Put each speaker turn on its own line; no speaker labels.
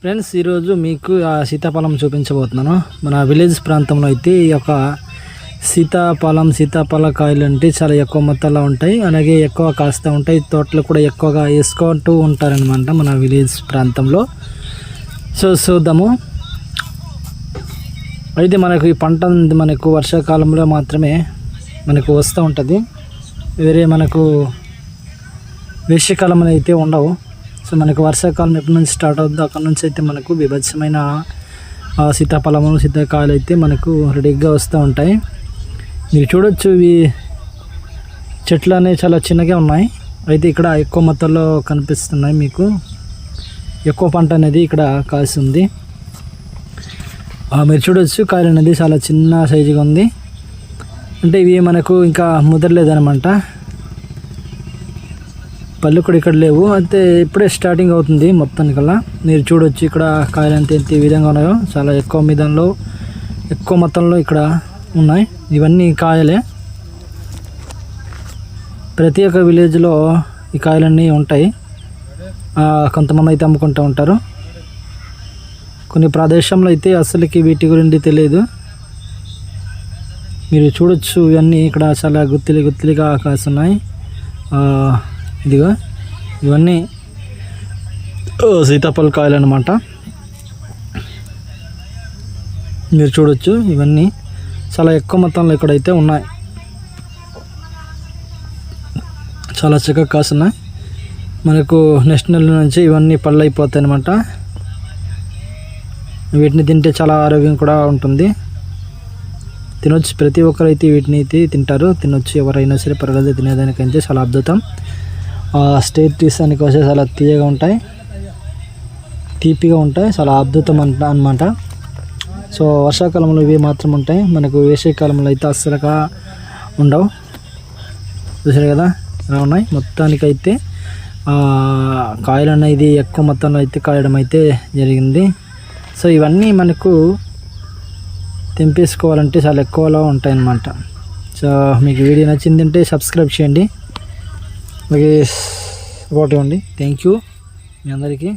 Friends ఈరోజు మీకు ఆ సీతాఫలం చూపించబోతున్నాను. మన విలేజ్ ప్రాంతంలో అయితే ఈ యొక్క సీతాఫలం సీతాఫల కాయలు అంటే చాలా ఎక్కువ మొత్తంలో ఉంటాయి. అలాగే ఎక్కువ కాస్తూ ఉంటాయి. తోటలు కూడా ఎక్కువగా వేసుకుంటూ ఉంటారనమాట మన విలేజ్ ప్రాంతంలో. సో చూద్దాము. అయితే మనకు ఈ పంట మనకు వర్షాకాలంలో మాత్రమే మనకు వస్తూ ఉంటుంది. వేరే మనకు వేసవికాలంలో అయితే ఉండవు. సో మనకు వర్షాకాలం ఎప్పటి నుంచి స్టార్ట్ అవుతుందో అక్కడ నుంచి అయితే మనకు విభత్సమైన సీతాఫలము సీతాఫలములు సీతాకాయలు అయితే మనకు రెడీగా వస్తూ ఉంటాయి. మీరు చూడొచ్చు ఇవి చెట్లు అనేవి చాలా చిన్నగా ఉన్నాయి. అయితే ఇక్కడ ఎక్కువ మొత్తంలో కనిపిస్తున్నాయి మీకు. ఎక్కువ పంట అనేది ఇక్కడ కాసి ఉంది. మీరు చూడొచ్చు కాయలు అనేది చాలా చిన్న సైజుగా ఉంది. అంటే ఇవి మనకు ఇంకా ముదరలేదనమాట పళ్ళు కూడా ఇక్కడ లేవు. అయితే ఇప్పుడే స్టార్టింగ్ అవుతుంది మొత్తానికల్లా. మీరు చూడొచ్చు ఇక్కడ కాయలు ఎంత ఎంత ఈ విధంగా ఉన్నాయో. చాలా ఎక్కువ మీదంలో ఎక్కువ మొత్తంలో ఇక్కడ ఉన్నాయి. ఇవన్నీ కాయలే. ప్రతి ఒక్క విలేజ్లో ఈ కాయలన్నీ ఉంటాయి. కొంతమంది అయితే అమ్ముకుంటూ ఉంటారు. కొన్ని ప్రదేశంలో అయితే అసలుకి వీటి గురించి తెలియదు. మీరు చూడొచ్చు ఇవన్నీ. ఇక్కడ చాలా గుత్తిలి గుత్తిలిగా కాస్తున్నాయి ఇదిగో ఇవన్నీ సీతాఫల కాయలు అనమాట మీరు చూడొచ్చు ఇవన్నీ చాలా ఎక్కువ మొత్తంలో ఇక్కడైతే ఉన్నాయి. చాలా చక్కగా కాస్తున్నాయి మనకు నెక్స్ట్ నెల నుంచి ఇవన్నీ పళ్ళు అయిపోతాయి అనమాట వీటిని తింటే చాలా ఆరోగ్యం కూడా ఉంటుంది. తినొచ్చు ప్రతి ఒక్కరైతే వీటిని అయితే తింటారు. తినొచ్చు ఎవరైనా సరే పర్వాలేదు తినేదానికైతే చాలా అద్భుతం. స్టేట్ తీసానికి వచ్చే చాలా తీయగా ఉంటాయి. తీపిగా ఉంటాయి. చాలా అద్భుతం అంట అనమాట సో వర్షాకాలంలో ఇవి మాత్రం ఉంటాయి. మనకు వేసవికాలంలో అయితే అస్సలుగా ఉండవు. చూసారు కదా? ఇలా ఉన్నాయి? మొత్తానికైతే కాయలు అనేది ఎక్కువ మొత్తంలో అయితే కాయడం అయితే జరిగింది. సో ఇవన్నీ మనకు తెంపేసుకోవాలంటే చాలా ఎక్కువలో ఉంటాయన్నమాట. సో మీకు వీడియో నచ్చిందంటే సబ్స్క్రైబ్ చేయండి. అలాగే సపోర్ట్ ఇవ్వండి థ్యాంక్ యూ మీ అందరికీ.